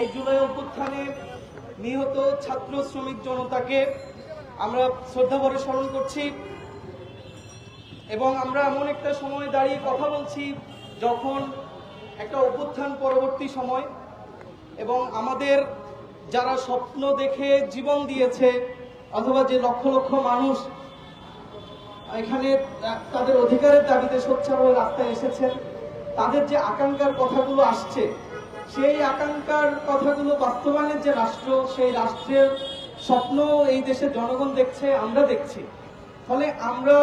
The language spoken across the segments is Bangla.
এই জুলাই অভ্যুত্থানে নিহত ছাত্র শ্রমিক জনতাকে আমরা শ্রদ্ধাভরে স্মরণ করছি এবং আমরা এমন একটা সময় দাঁড়িয়ে কথা বলছি যখন একটা অভ্যুত্থান পরবর্তী সময় এবং আমাদের যারা স্বপ্ন দেখে জীবন দিয়েছে অথবা যে লক্ষ লক্ষ মানুষ এখানে তাদের অধিকারের দাবিতে সোচ্চারভাবে রাস্তায় এসেছেন, তাদের যে আকাঙ্ক্ষার কথাগুলো আসছে সেই আকাঙ্ক্ষার কথাগুলো বাস্তবায়নের যে রাষ্ট্র, সেই রাষ্ট্রের স্বপ্ন এই দেশের জনগণ দেখছে, আমরা দেখছি। ফলে আমরা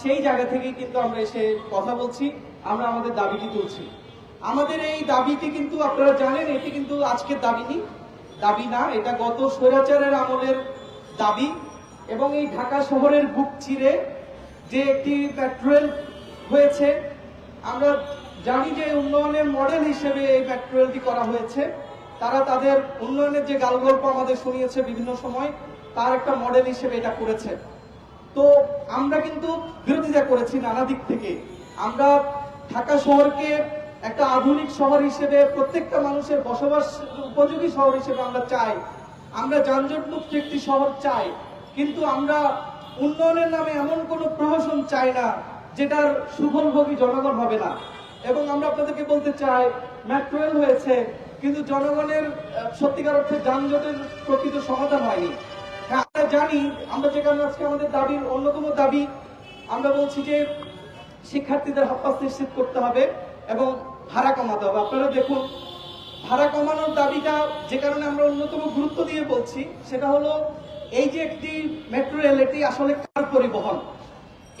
সেই জায়গা থেকেই কিন্তু আমরা এসে কথা বলছি, আমরা আমাদের দাবিটি তুলছি। আমাদের এই দাবিটি কিন্তু আপনারা জানেন, এটি কিন্তু আজকের দাবি নেই দাবি না, এটা গত স্বৈরাচারের আমলের দাবি। এবং এই ঢাকা শহরের বুক চিরে যে একটি পেট্রোল হয়েছে, আমরা জানি যে উন্নয়নের মডেল হিসেবে এই পেট্রোলটি করা হয়েছে। তারা তাদের উন্নয়নের যে গালগল্প আমাদের শুনিয়েছে বিভিন্ন সময়, তার একটা মডেল হিসেবে এটা করেছে। তো আমরা কিন্তু বিরোধিতা করেছি নানা দিক থেকে। আমরা ঢাকা শহরকে একটা আধুনিক শহর হিসেবে, প্রত্যেকটা মানুষের বসবাস উপযোগী শহর হিসেবে আমরা চাই। আমরা যানজট মুক্ত একটি শহর চাই। কিন্তু আমরা উন্নয়নের নামে এমন কোনো প্রহসন চাই না, যেটার সুফলভোগী জনগণ হবে না। এবং আমরা আপনাদেরকে বলতে চাই মেট্রো রেল হয়েছে, কিন্তু জনগণের সত্যিকার অর্থে যানজটের প্রকৃত সমাধান হয়নি। হ্যাঁ আমরা জানি, আমরা যে কারণে আজকে আমাদের দাবির অন্যতম দাবি, আমরা বলছি যে শিক্ষার্থীদের হক নিশ্চিত করতে হবে এবং ভাড়া কমাতে হবে। আপনারা দেখুন, ভাড়া কমানোর দাবিটা যে কারণে আমরা অন্যতম গুরুত্ব দিয়ে বলছি, সেটা হলো এই যে একটি মেট্রো রেল, এটি আসলে কার পরিবহন?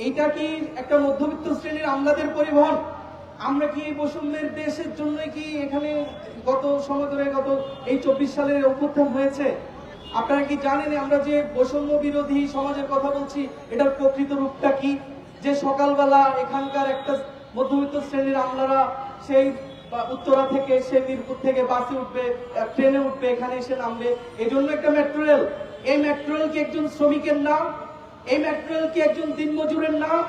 এইটা কি একটা মধ্যবিত্ত শ্রেণির আমলাদের পরিবহন? আমরা কি এই বৈষম্যের দেশের জন্য কি এখানে গত সময় ধরে গত এই চব্বিশ সালের অভ্যুত্থান হয়েছে? আপনারা কি জানেন আমরা যে বৈষম্য বিরোধী সমাজের কথা বলছি, এটার প্রকৃত রূপটা কি? যে সকালবেলা এখানকার একটা মধ্যবিত্ত শ্রেণির আমলারা সেই উত্তরা থেকে সে মিরপুর থেকে বাসে উঠবে ট্রেনে উঠবে, এখানে এসে নামবে। এই জন্য একটা মেট্রো রেল এই মেট্রো রেল কি একজন শ্রমিকের নাম? এই মেট্রো রেল কি একজন দিনমজুরের নাম?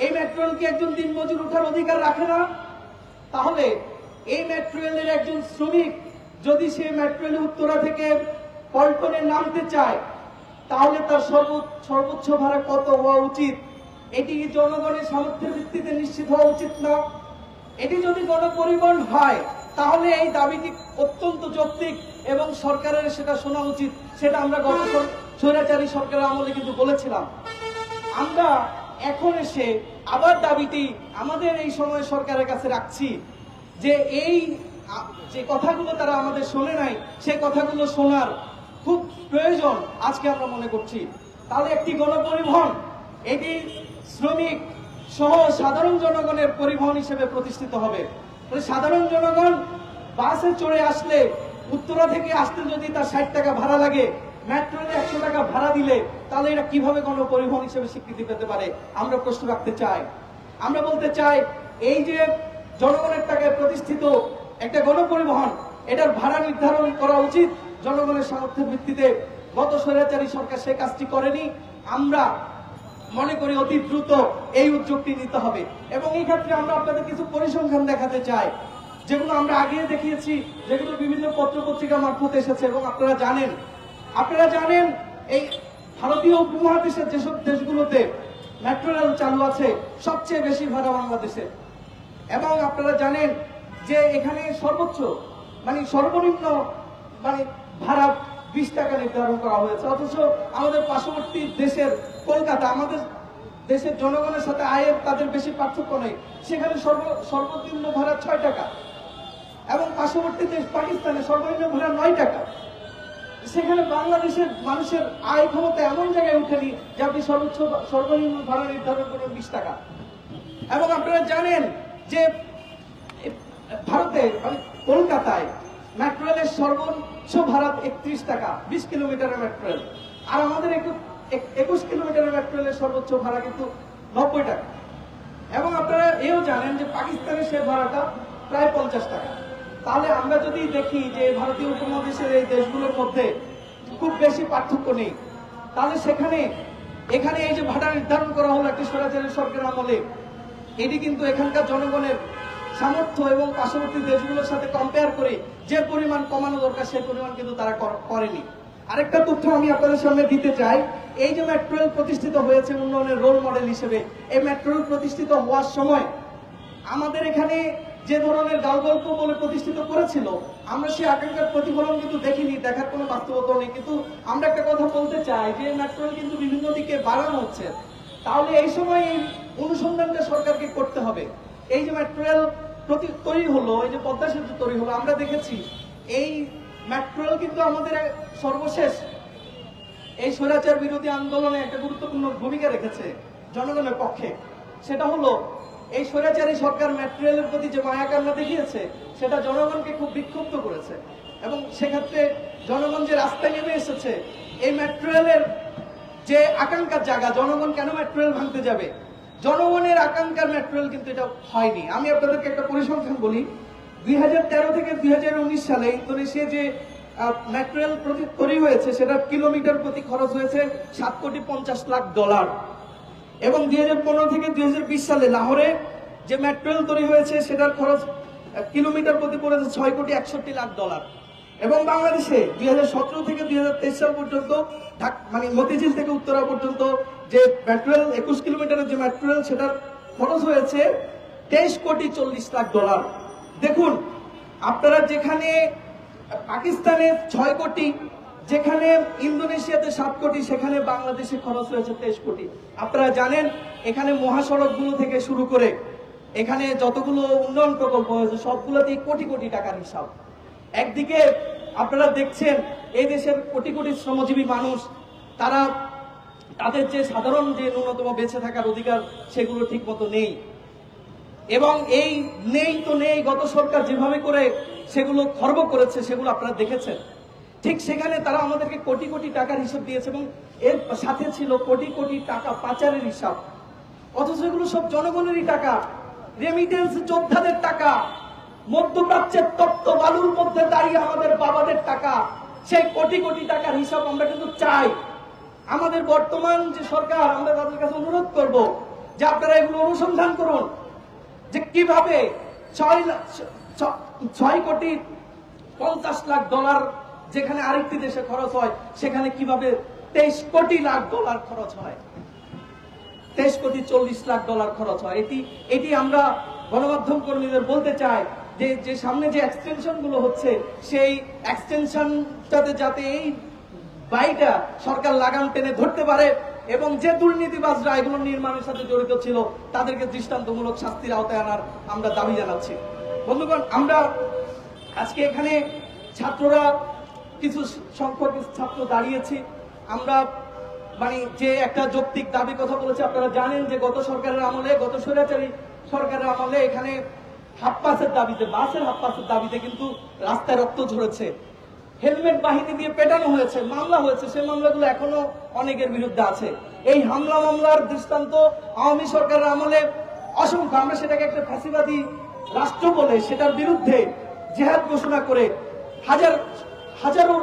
এই মেট্রো রেল কি একজন দিনমজুর ওঠার অধিকার রাখে না। তাহলে এই মেট্রো রেলের একজন শ্রমিক যদি সে মেট্রো রেলে উত্তরা থেকে পল্টনে নামতে চায়, তাহলে তার সর্ব- সর্বোচ্চ ভাড়া কত হওয়া উচিত? এটি জনগণের সামর্থ্যের ভিত্তিতে নিশ্চিত হওয়া উচিত না। এটি যদি গণপরিবহন হয়, তাহলে এই দাবিটি অত্যন্ত যৌক্তিক এবং সরকারের সেটা শোনা উচিত। সেটা আমরা গত স্বৈরাচারী সরকারের আমলে কিন্তু বলেছিলাম। আমরা এখন এসে আবার দাবিটি আমাদের এই সময় সরকারের কাছে রাখছি যে এই, যে কথাগুলো তারা আমাদের শোনে নাই, সে কথাগুলো শোনার খুব প্রয়োজন আজকে আমরা মনে করছি। তাহলে একটি গণপরিবহন, এটি শ্রমিক সহ সাধারণ জনগণের পরিবহন হিসেবে প্রতিষ্ঠিত হবে। সাধারণ জনগণ বাসে চড়ে আসলে, উত্তরা থেকে আসতে যদি তার ষাট টাকা ভাড়া লাগে মেট্রোলে একশো টাকা ভাড়া দিলে তাহলে এটা কীভাবে গণপরিবহন হিসেবে স্বীকৃতি পেতে পারে? আমরা প্রশ্ন রাখতে চাই। আমরা বলতে চাই, এই যে জনগণের টাকায় প্রতিষ্ঠিত একটা গণপরিবহন, এটার ভাড়া নির্ধারণ করা উচিত। জনগণের সামর্থ্যের ভিত্তিতে গত স্বৈরাচারী সরকার সে কাজটি করেনি। আমরা মনে করি অতি দ্রুত এই উদ্যোগটি নিতে হবে। এবং এই ক্ষেত্রে আমরা আপনাদের কিছু পরিসংখ্যান দেখাতে চাই, যেগুলো আমরা আগে দেখিয়েছি, যেগুলো বিভিন্ন পত্র পত্রিকা মারফত এসেছে এবং আপনারা জানেন। আপনারা জানেন, এই ভারতীয় উপমহাদেশের যেসব দেশগুলোতে মেট্রো রেল চালু আছে, সবচেয়ে বেশি ভাড়া বাংলাদেশে এবং আপনারা জানেন যে এখানে সর্বোচ্চ মানে সর্বনিম্ন মানে ভাড়া বিশ টাকা নির্ধারণ করা হয়েছে। অথচ আমাদের পার্শ্ববর্তী দেশের কলকাতা, আমাদের দেশের জনগণের সাথে আয়ের তাদের বেশি পার্থক্য নেই। সেখানে সর্ব, সর্বনিম্ন ভাড়া ছয় টাকা। এবং পার্শ্ববর্তী দেশ পাকিস্তানে সর্বনিম্ন ভাড়া নয় টাকা। সেখানে বাংলাদেশের মানুষের আয় ক্ষমতা এমন জায়গায় উঠেনি যে আপনি সর্বোচ্চ, সর্বনিম্ন ভাড়া নির্ধারণ করবেন বিশ টাকা। এবং আপনারা জানেন যে ভারতে মানে কলকাতায় মেট্রো রেলের সর্বোচ্চ ভাড়া একত্রিশ টাকা, বিশ কিলোমিটারের মেট্রো রেল আর আমাদের একু- এক- একুশ কিলোমিটারের মেট্রো রেলের সর্বোচ্চ ভাড়া কিন্তু নব্বই টাকা। এবং আপনারা এও জানেন যে পাকিস্তানের সে ভাড়াটা প্রায় পঞ্চাশ টাকা। তাহলে আমরা যদি দেখি যে ভারতীয় উপমহাদেশের এই দেশগুলোর মধ্যে খুব বেশি পার্থক্য নেই, তাহলে সেখানে, এখানে এই যে ভাড়া নির্ধারণ করা হলো একটি স্বৈরাচারী সরকারের আমলে, এটি কিন্তু এখানকার জনগণের সামর্থ্য এবং পার্শ্ববর্তী দেশগুলোর সাথে কম্পেয়ার করে যে পরিমাণ কমানো দরকার, সেই পরিমাণ কিন্তু তারা কর- করেনি। আরেকটা তথ্য আমি আপনাদের সামনে দিতে চাই, এই যে মেট্রো রেল প্রতিষ্ঠিত হয়েছে উন্নয়নের রোল মডেল হিসেবে, এই মেট্রো রেল প্রতিষ্ঠিত হওয়ার সময় আমাদের এখানে যে ধরনের গাল গল্প বলে প্রতিষ্ঠিত করেছিল, আমরা সেই আকাঙ্ক্ষার প্রতিফলন কিন্তু দেখিনি, দেখার কোনো বাস্তবতা নেই। কিন্তু আমরা একটা কথা বলতে চাই যে মেট্রো রেল কিন্তু বিভিন্ন দিকে বাড়ানো হচ্ছে। তাহলে এই সময় এই অনুসন্ধানটা সরকারকে করতে হবে। এই যে মেট্রো রেল প্রতি- তৈরি হলো, এই যে পদ্মা সেতু তৈরি হলো, আমরা দেখেছি, এই মেট্রো কিন্তু আমাদের সর্বশেষ। এই স্বৈরাচার বিরোধী আন্দোলনে একটা গুরুত্বপূর্ণ ভূমিকা রেখেছে জনগণের পক্ষে। সেটা হলো এই স্বৈরাচারী সরকার মেট্রো রেলের প্রতি যে মায়া কান্না দেখিয়েছে, সেটা জনগণকে খুব বিক্ষুব্ধ করেছে। এবং সেক্ষেত্রে জনগণ যে রাস্তায় নেমে এসেছে, এই মেট্রো রেলের যে আকাঙ্ক্ষার জায়গা, জনগণ কেন মেট্রো রেল ভাঙতে যাবে? জনগণের আকাঙ্ক্ষার মেট্রো রেল কিন্তু এটা হয়নি। আমি আপনাদেরকে একটা পরিসংখ্যান বলি। দুই হাজার তেরো থেকে দুই হাজার উনিশ সালে ইন্দোনেশিয়া যে প্রতি তৈরি হয়েছে সেটা কিলোমিটার প্রতি খরচ হয়েছে সাত কোটি পঞ্চাশ লাখ ডলার। এবং দু হাজার পনেরো থেকে দু হাজার বিশ সালে লাহোরে যে মেট্রো রেল তৈরি হয়েছে, সেটার খরচ কিলোমিটার প্রতি পড়েছে ছয় কোটি একষট্টি লাখ ডলার। এবং বাংলাদেশে দু হাজার সতেরো থেকে দুই সাল পর্যন্ত মানে মতিঝিল থেকে উত্তরা পর্যন্ত যে মেট্রো রেল একুশ কিলোমিটারের যে মেট্রো রেল সেটার খরচ হয়েছে তেইশ কোটি চল্লিশ লাখ ডলার। দেখুন, আপনারা যেখানে পাকিস্তানে ছয় কোটি যেখানে ইন্দোনেশিয়াতে সাত কোটি, সেখানে বাংলাদেশে খরচ হয়েছে তেইশ কোটি। আপনারা জানেন, এখানে মহাসড়কগুলো থেকে শুরু করে এখানে যতগুলো উন্নয়ন প্রকল্প হয়েছে, সবগুলোতেই কোটি কোটি টাকার হিসাব। একদিকে আপনারা দেখছেন, এই দেশের কোটি কোটি শ্রমজীবী মানুষ, তারা তাদের যে সাধারণ যে ন্যূনতম বেঁচে থাকার অধিকার, সেগুলো ঠিক মতো নেই। এবং এই নেই তো নেই, গত সরকার যেভাবে করে সেগুলো খর্ব করেছে, সেগুলো আপনারা দেখেছেন। ঠিক সেখানে তারা আমাদেরকে কোটি কোটি টাকার হিসাব দিয়েছে এবং এর সাথে ছিল কোটি কোটি টাকা পাচারের হিসাব। অথচ এগুলো সব জনগণেরই টাকা। রেমিটেন্স যোদ্ধাদের টাকা। মধ্যপ্রাচ্যের তত্ত্ব বালুর মধ্যে দাঁড়িয়ে আমাদের বাবাদের টাকা। সেই কোটি কোটি টাকার হিসাব আমরা কিন্তু চাই। আমাদের বর্তমান যে সরকার, আমরা তাদের কাছে অনুরোধ করব যে আপনারা এগুলো অনুসন্ধান করুন। যে কীভাবে ছয় ছয় কোটি পঞ্চাশ লাখ ডলার যেখানে আরেকটি দেশে খরচ হয়, সেখানে কীভাবে তেইশ কোটি লাখ ডলার খরচ হয়? তেইশ কোটি চল্লিশ লাখ ডলার খরচ হয়। এটি এটি আমরা গণমাধ্যম কর্মীদের বলতে চাই যে যে সামনে যে এক্সটেনশনগুলো হচ্ছে, সেই এক্সটেনশনটাতে যাতে এই বাড়িটা সরকার লাগাম টেনে ধরতে পারে এবং যে দুর্নীতিবাজরা এগুলো নির্মাণের সাথে জড়িত ছিল, তাদেরকে দৃষ্টান্তমূলক শাস্তির আওতায় আনার আমরা দাবি জানাচ্ছি। বন্ধুগণ, আমরা আজকে এখানে ছাত্ররা কিছু সংখ্যক ছাত্র দাঁড়িয়েছি। আমরা মানে যে একটা যৌক্তিক দাবি কথা বলেছে, আপনারা জানেন যে গত সরকারের আমলে, গত স্বৈরাচারী সরকারের আমলে এখানে হাফ পাসের দাবিতে, বাসের হাফ পাসের দাবিতে কিন্তু রাস্তায় রক্ত ঝরেছে। হেলমেট বাহিনী দিয়ে পেটানো হয়েছে, মামলা হয়েছে সেই মামলাগুলো এখনও অনেকের বিরুদ্ধে আছে। এই হামলা মামলার দৃষ্টান্ত আওয়ামী সরকারের আমলে অসংখ্য। আমরা সেটাকে একটা ফ্যাসিবাদী রাষ্ট্র বলে সেটার বিরুদ্ধে জেহাদ ঘোষণা করে হাজার হাজারো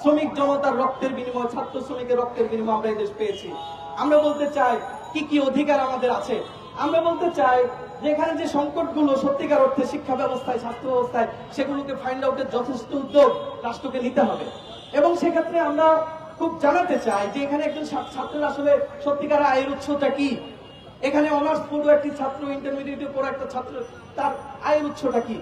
শ্রমিক জনতার রক্তের বিনিময়, ছাত্র শ্রমিকের রক্তের বিনিময় আমরা এই দেশ পেয়েছি। আমরা বলতে চাই, কি কি অধিকার আমাদের আছে? আমরা বলতে চাই যে এখানে যে সংকটগুলো সত্যিকার অর্থে শিক্ষা ব্যবস্থায়, স্বাস্থ্য ব্যবস্থায়, সেগুলোকে ফাইন্ড আউটের যথেষ্ট উদ্যোগ রাষ্ট্রকে নিতে হবে। এবং সেক্ষেত্রে আমরা খুব জানাতে চাই যে এখানে একজন ছাত্রের আসলে সত্যিকার আয়ের উৎসটা কি? এখানে অনার্স পড়ুয়া একটি ছাত্র ইন্টারমিডিয়েটে পড়া একটা ছাত্র, তার আয়ের উৎসটা কি?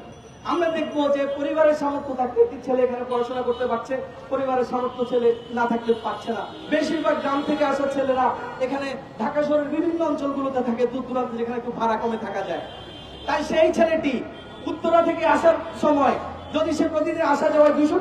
আমরা দেখব যে পরিবারের সামর্থ্য থাকলে একটি ছেলে এখানে পড়াশোনা করতে পারছে, পরিবারের সামর্থ্য ছেলে না থাকলে পারছে না। বেশিরভাগ গ্রাম থেকে আসা ছেলেরা এখানে ঢাকা শহরের বিভিন্ন অঞ্চলগুলোতে থাকে, দূর দূরান্তে যেখানে একটু ভাড়া কমে থাকা যায়। তাই সেই ছেলেটি উত্তরা থেকে আসার সময়, যদি সে প্রতিদিন আসা যাওয়ায় দুশো